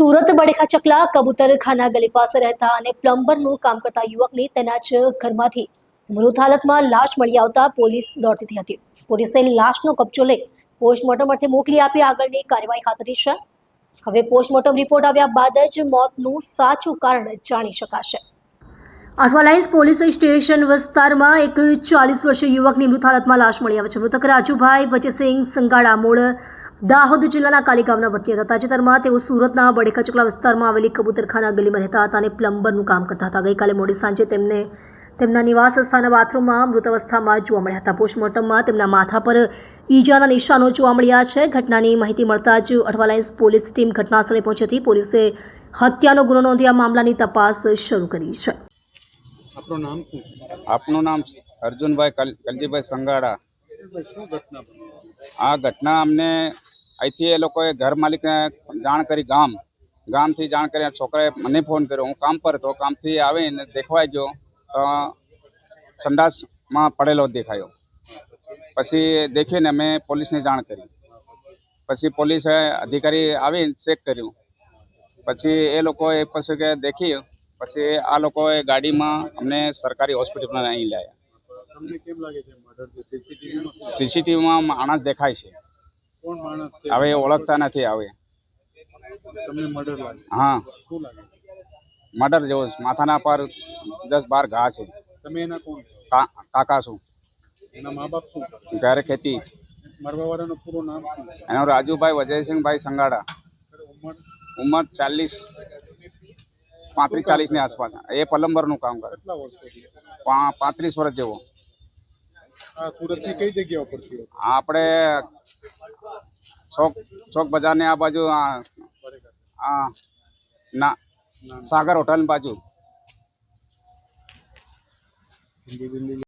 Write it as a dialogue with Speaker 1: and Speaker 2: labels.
Speaker 1: સુરત બડેખા ચકલા કબૂતરખાના ગલી પાસે રહેતા અને પ્લમ્બરનું કામ કરતા યુવકની તેના જ ઘરમાંથી મૃત હાલતમાં લાશ મળી આવતા પોલીસ દોડતી હતી પોલીસે લાશનો કબજો લઈ પોસ્ટમોર્ટમ અર્થે મોકલી આપી આગળની કાર્યવાહી ધરી છે. હવે પોસ્ટમોર્ટમ રિપોર્ટ આવ્યા બાદ જ મોતનું સાચું કારણ જાણી શકાશે. અઠવાલાઇન્સ પોલીસ સ્ટેશન વિસ્તારમાં એક ચાલીસ વર્ષીય યુવકની મૃત હાલતમાં લાશ મળી આવે છે. મૃતક રાજુભાઈ વચેસિંહ સંગાડા મૂળ દાહોદ જિલ્લાના કાલી વતની હતા. તાજેતરમાં તેઓ સુરતના બડેકા ચકલા વિસ્તારમાં આવેલી કબૂતરખાના ગલીમાં રહેતા હતા અને પ્લમ્બરનું કામ કરતા હતા. ગઈકાલે મોડી સાંજે તેમને તેમના નિવાસ સ્થાનના બાથરૂમમાં મૃત અવસ્થામાં જોવા મળ્યા હતા. પોસ્ટમોર્ટમમાં તેમના માથા પર ઈજાના નિશાનો જોવા મળ્યા છે. ઘટનાની માહિતી મળતા જ અઠવાલાઇન્સ પોલીસ ટીમ ઘટનાસ્થળે પહોંચી હતી. પોલીસે હત્યાનો ગુનો નોંધી આ મામલાની તપાસ શરૂ કરી છે.
Speaker 2: નામ
Speaker 3: આપનું નામ અર્જુનભાઈ કલજીભાઈ સંગાડા. આ ઘટના અમને અહીંથી એ લોકોએ ઘર માલિકને જાણ કરી ગામ. ગામથી જાણ કરી છોકરાએ મને ફોન કર્યો. હું કામ પર હતો. કામથી આવીને દેખવાઈ ગયો. તો સંડાસમાં પડેલો દેખાયો. પછી દેખીને અમે પોલીસને જાણ કરી. પછી પોલીસે અધિકારી આવીને ચેક કર્યું. પછી એ લોકોએ પછી કે દેખી પછી આ લોકોએ ગાડીમાં અમને સરકારી હોસ્પિટલમાં અહીં લાવ્યા
Speaker 2: સીસીટીવીમાં
Speaker 3: માણસ દેખાય છે. હવે ઓળખતા નથી હવે. હા. મર્ડર જેવો માથાના પર દસ બાર ઘા છે.
Speaker 2: તમે એના કોણ
Speaker 3: કાકા છું.
Speaker 2: એના મા બાપ શું
Speaker 3: ઘરે ખેતી.
Speaker 2: મરવાવાળાનું પૂરું નામ
Speaker 3: એનો રાજુભાઈ વજયસિંહભાઈ સંગાડા.
Speaker 2: ઉંમર?
Speaker 3: ઉંમર ચાલીસ પાંત્રીસ ચાલીસની આસપાસ. એ પલંબરનું કામ કરે. પાંત્રીસ વર્ષ જેવો.
Speaker 2: આ સુરતની કઈ જગ્યા ઉપર
Speaker 3: આપણે ચોક ચોક બજારની આ બાજુ આ ના સાગર હોટલની બાજુ.